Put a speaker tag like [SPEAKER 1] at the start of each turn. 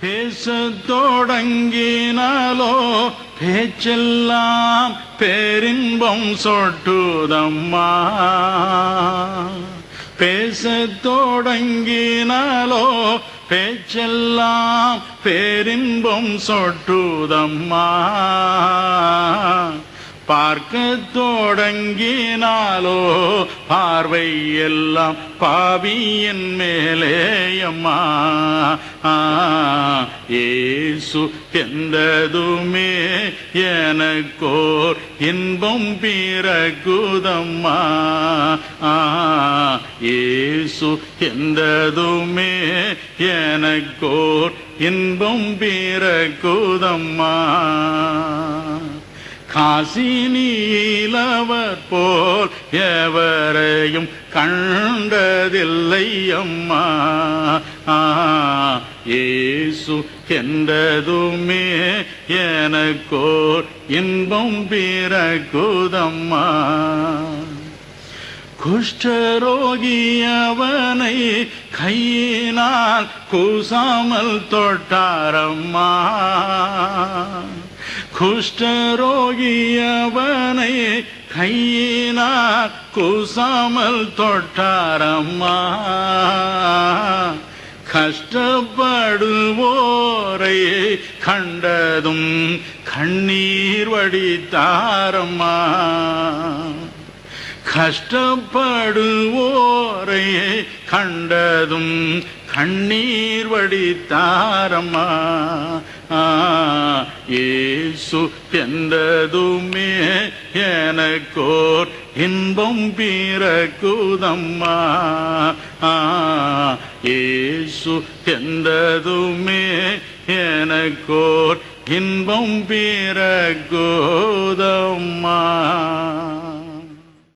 [SPEAKER 1] பேச தொடங்கினாலோ பேச்செல்லாம் பேரின்பம் சொட்டுதம்மா. பேச தொடங்கினாலோ பேச்செல்லாம் பேரின்பம் சொட்டுதம்மா. பார்க்க தொடங்கினாலோ பார்வை எல்லாம் பாவியின் மேலே அம்மா. ஏசு எந்ததுமே எனக்கோர் இன்பம் பிறகுதம்மா ஏசு எந்ததுமே எனக்கோர் இன்பம் பிறகுதம்மா காசினியிலவர் போல் எவரையும் கண்டதில்லை அம்மா ஏசு என்றதுமே எனக்கோர் இன்பம் பிறகுதம்மா குஷ்டரோகி அவனை கையினால் கூசாமல் தொட்டாரம்மா. குஷ்டரோகியவனை கையினார் கையினால் கூசாமல் தொட்டாரம்மா. கஷ்டப்படுவோரை கண்டதும் கண்ணீர் வடித்தாரம்மா. கஷ்டப்படுவோரை கண்டதும் கண்ணீர் வடித்தாரம்மா. ஏசு என்றதுமே எனக்கோர் இன்பம் பிறக்குதம்மா. ஏசு என்றதுமே எனக்கோர் இன்பம் பிறகுதம்மா